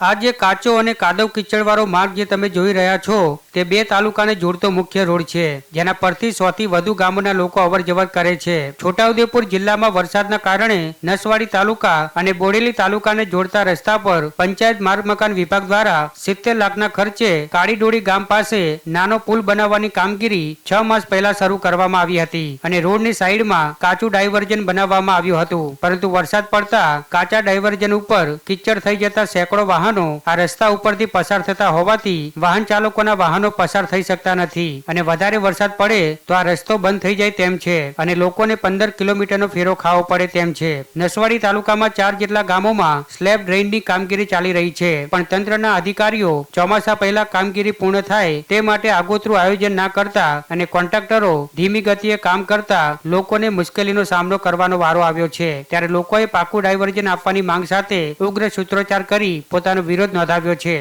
આ જે કાચો અને કાદવ કિચડવાળો માર્ગ જે તમે જોઈ રહ્યા છો, તે બે તાલુકાને જોડતો મુખ્ય રોડ છે. જેના પરથી સોથી વધુ ગામોના લોકો અવર જવર કરે છે. છોટાઉદેપુર જિલ્લામાં વરસાદના કારણે નસવાડી તાલુકા અને બોડેલી તાલુકાને જોડતા રસ્તા પર પંચાયત માર્ગ મકાન વિભાગ દ્વારા સિત્તેર લાખના ખર્ચે કાળીડોળી ગામ પાસે નાનો પુલ બનાવવાની કામગીરી છ માસ પહેલા શરૂ કરવામાં આવી હતી અને રોડની સાઈડમાં કાચું ડાયવર્જન બનાવવામાં આવ્યું હતું. પરંતુ વરસાદ પડતા કાચા ડાયવર્જન ઉપર કિચડ થઈ જતા સેંકડો વાહનો આ રસ્તા ઉપરથી પસાર થતા હોવાથી વાહન ચાલકોના વાહનો પસાર થઈ શકતા નથી. અને વધારે વરસાદ પડે તો આ રસ્તો બંધ થઈ જાય તેમ છે. અને લોકોને પંદર કિલોમીટરનો ફેરો ખાવો પડે તેમ છે. નસવાડી તાલુકામાં ચાર જેટલા ગામોમાં સ્લેબ ડ્રેઇનની કામગીરી ચાલી રહી છે. પણ તંત્રના અધિકારીઓ ચોમાસા પહેલા કામગીરી પૂર્ણ થાય તે માટે આગોતરું આયોજન ના કરતા અને કોન્ટ્રાક્ટરો ધીમી ગતિએ કામ કરતા લોકોને મુશ્કેલીનો સામનો કરવાનો વારો આવ્યો છે. ત્યારે લોકોએ પાકું ડાયવર્જન આપવાની માંગ સાથે ઉગ્ર સૂત્રોચ્ચાર કરી પોતાનો વિરોધ નોંધાવ્યો છે